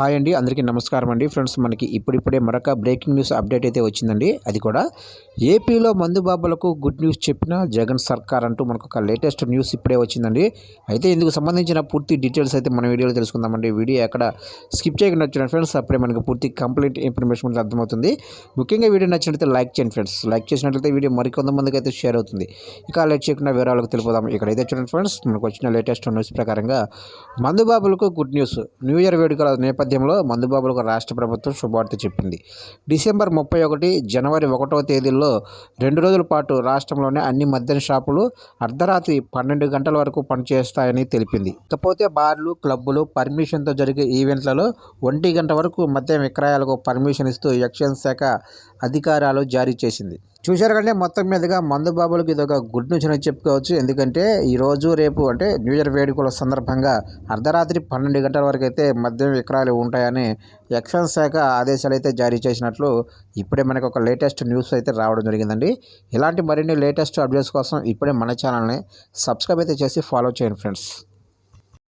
Hi అండి అందరికీ నమస్కారం అండి. ఫ్రెండ్స్ మనకి ఇప్పుడిప్పుడే మరొక బ్రేకింగ్ న్యూస్ అప్డేట్ అయితే వచ్చిందండి. అది కూడా ఏపీలో మందుబాబులకు గుడ్ న్యూస్ చెప్పిన జగన్ సర్కార్ అంటూ మనకు ఒక లేటెస్ట్ న్యూస్ ఇప్పుడే వచ్చిందండి. అయితే ఇందుకు సంబంధించిన పూర్తి డీటెయిల్స్ అయితే మన వీడియోలో తెలుసుకుందామండి. వీడియో ఎక్కడ స్కిప్ చేయకుండా వచ్చిన ఫ్రెండ్స్ అప్పుడే మనకు పూర్తి కంప్లీట్ ఇన్ఫర్మేషన్ అర్థమవుతుంది. ముఖ్యంగా వీడియో నచ్చినట్లయితే లైక్ చేయండి ఫ్రెండ్స్. లైక్ చేసినట్లయితే వీడియో మరికొంతమందికి అయితే షేర్ అవుతుంది. ఇక లేట్ చేయకుండా వివరాలకు తెలిపోదాం. ఇక్కడైతే చూడండి ఫ్రెండ్స్ మనకు వచ్చిన లేటెస్ట్ న్యూస్ ప్రకారంగా మందుబాబులకు గుడ్ న్యూస్. న్యూ ఇయర్ వేడుకల నేపథ్యంలో మందుబాబులకు రాష్ట్ర ప్రభుత్వం శుభార్త చెప్పింది. డిసెంబర్ ముప్పై ఒకటి జనవరి ఒకటవ తేదీల్లో రెండు రోజుల పాటు రాష్ట్రంలోని అన్ని మద్యం షాపులు అర్ధరాత్రి పన్నెండు గంటల వరకు పనిచేస్తాయని తెలిపింది. ఇకపోతే బార్లు క్లబ్బులు పర్మిషన్తో జరిగే ఈవెంట్లలో ఒంటి గంట వరకు మద్యం విక్రయాలకు పర్మిషన్ ఇస్తూ ఎక్సైజ్ శాఖ అధికారాలు జారీ చేసింది. చూశారు కంటే మొత్తం మీదుగా మందుబాబులకు ఇది ఒక గుడ్ న్యూస్ అని చెప్పుకోవచ్చు. ఎందుకంటే ఈ రోజు రేపు అంటే న్యూ ఇయర్ వేడుకల సందర్భంగా అర్ధరాత్రి పన్నెండు గంటల వరకు అయితే మద్యం విక్రయాలు ఉంటాయని ఎక్సైజ్ శాఖ ఆదేశాలు అయితే జారీ చేసినట్లు ఇప్పుడే మనకు ఒక లేటెస్ట్ న్యూస్ అయితే రావడం జరిగిందండి. ఇలాంటి మరిన్ని లేటెస్ట్ అప్డేట్స్ కోసం ఇప్పుడే మన ఛానల్ని సబ్స్క్రైబ్ అయితే చేసి ఫాలో చేయండి ఫ్రెండ్స్.